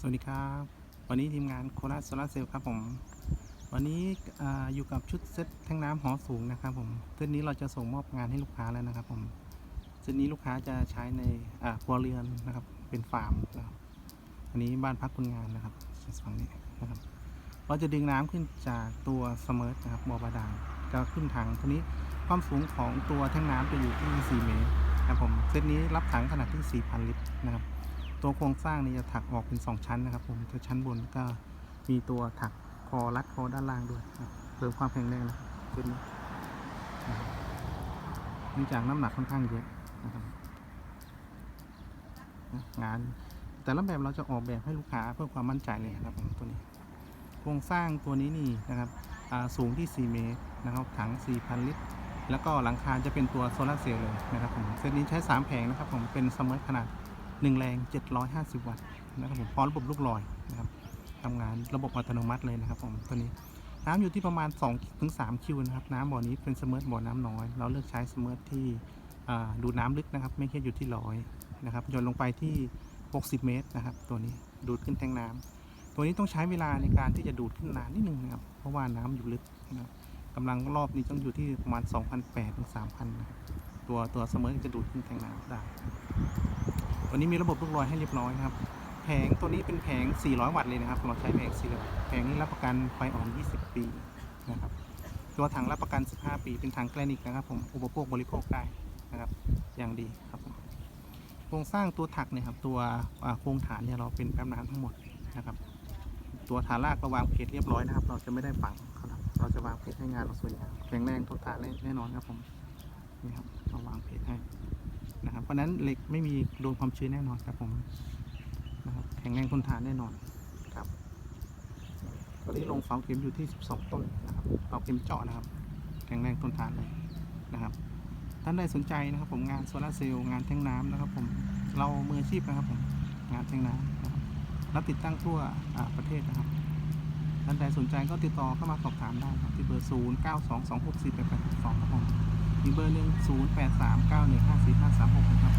สวัสดีครับ วันนี้ทีมงานโคราชโซลาเซลล์ครับผม วันนี้ออยู่กับชุดเซ็ตแทงน้ำหอสูงนะครับผมเซตนี้เราจะส่งมอบงานให้ลูกค้าแล้วนะครับผมเซตนี้ลูกค้าจะใช้ในครัวเรือนนะครับ เป็นฟาร์มนะครับอันนี้บ้านพักคนงานนะครับฝั่งนี้นะครับ เราจะดึงน้ำขึ้นจากตัวสมิร์ทนะครับบ่อบาดาลจะขึ้นถังตัวนี้ความสูงของตัวแท่งน้ำจะอยู่ที่ 4 เมตรนะครับผมเซตนี้รับถังขนาดที่ 4,000 ลิตรนะครับ ตัวโครงสร้างนี่จะถักออกเป็น 2 ชั้นนะครับ ผมตัวชั้นบนก็มีตัวถักคอรัดคอด้านล่างด้วยเพิ่มความแข็งแรงนะครับชุดนี้นเนื่องจากน้ำหนักค่อนข้างเยอะนะครับงาน แต่ละแบบเราจะออกแบบให้ลูกค้าเพื่อความมั่นใจเลยนะครับผมตัวนี้ โครงสร้างตัวนี้นี่นะครับอ่าสูงที่ 4 เมตรนะครับ ถัง 4,000 ลิตร แล้วก็หลังคาจะเป็นตัวโซลาร์เซลล์เลยนะครับผมเซตนี้ใช้ 3 แผงนะครับผมเป็นสมาร์ทขนาด 1 แรง 750 วัตต์นะครับผมพร้อมระบบลูกลอยนะครับทำงานระบบอัตโนมัติเลยนะครับผมตัวนี้น้ำอยู่ที่ประมาณ2ถึง3คิวนะครับ น้ำบ่อนี้เป็นสมาร์ทบ่อน้ำน้อย เราเลือกใช้สมาร์ทที่ดูดน้ำลึกนะครับ ไม่แค่อยู่ที่ร้อยนะครับโยนลงไปที่ 60 เมตรนะครับ ตัวนี้ดูดขึ้นแทงน้ำตัวนี้ต้องใช้เวลาในการที่จะดูดขึ้นนานนิดนึงนะครับ เพราะว่าน้ำอยู่ลึกนะครับกำลังรอบนี้ต้องอยู่ที่ประมาณ 2,800ถึง3,000นะครับตัวตัวสมาร์ทจะดูดขึ้นแทงน้ำได้ ตัวนี้มีระบบลูกลอยให้เรียบร้อยนะครับ แผงตัวนี้เป็นแผง 400 วัตต์เลยนะครับเราใช้แผง400วัตต์แผงนี้รับประกันไฟอ่อน 20 ปีนะครับ ตัวถังรับประกัน 15 ปี เป็นถังแกรนิกนะครับ ผม อุปโภคบริโภคได้นะครับ อย่างดีครับผมโครงสร้างตัวถักเนี่ยครับ ตัวโครงฐานเนี่ยเราเป็นแป๊บน้ำทั้งหมดนะครับ ตัวฐานรากก็วางเพจเรียบร้อยนะครับ เราจะไม่ได้ฝังครับเราจะวางเพจให้งานเราสวยงามแข็งแรงทนทานแน่นอนครับผมนี่ครับเราวางเพจให้ นะครับ เพราะนั้นเหล็กไม่มีโดนความชื้นแน่นอนครับผมนะครับแข็งแรงทนทานแน่นอนครับตอนนี้ลงเสาเข็มอยู่ที่ 12 ต้นนะครับเสาเข็มเจาะนะครับ แข็งแรงทนทานเลยนะครับ ท่านใดสนใจนะครับผมงานโซลาเซลล์งานแท่งน้ำนะครับ ผมเรามืออาชีพนะครับผมงานแท่งน้ำนะครับรับติดตั้งทั่วประเทศนะครับท่านใดสนใจก็ติดต่อเข้ามาสอบถามได้ครับที่เบอร์ 0 9 2 2 6 4 8 8 2ครับผม มีเบอร์หนึ่งศูนย์แปดสามเก้าหนึ่งห้าสี่ห้าสามหกนะครับ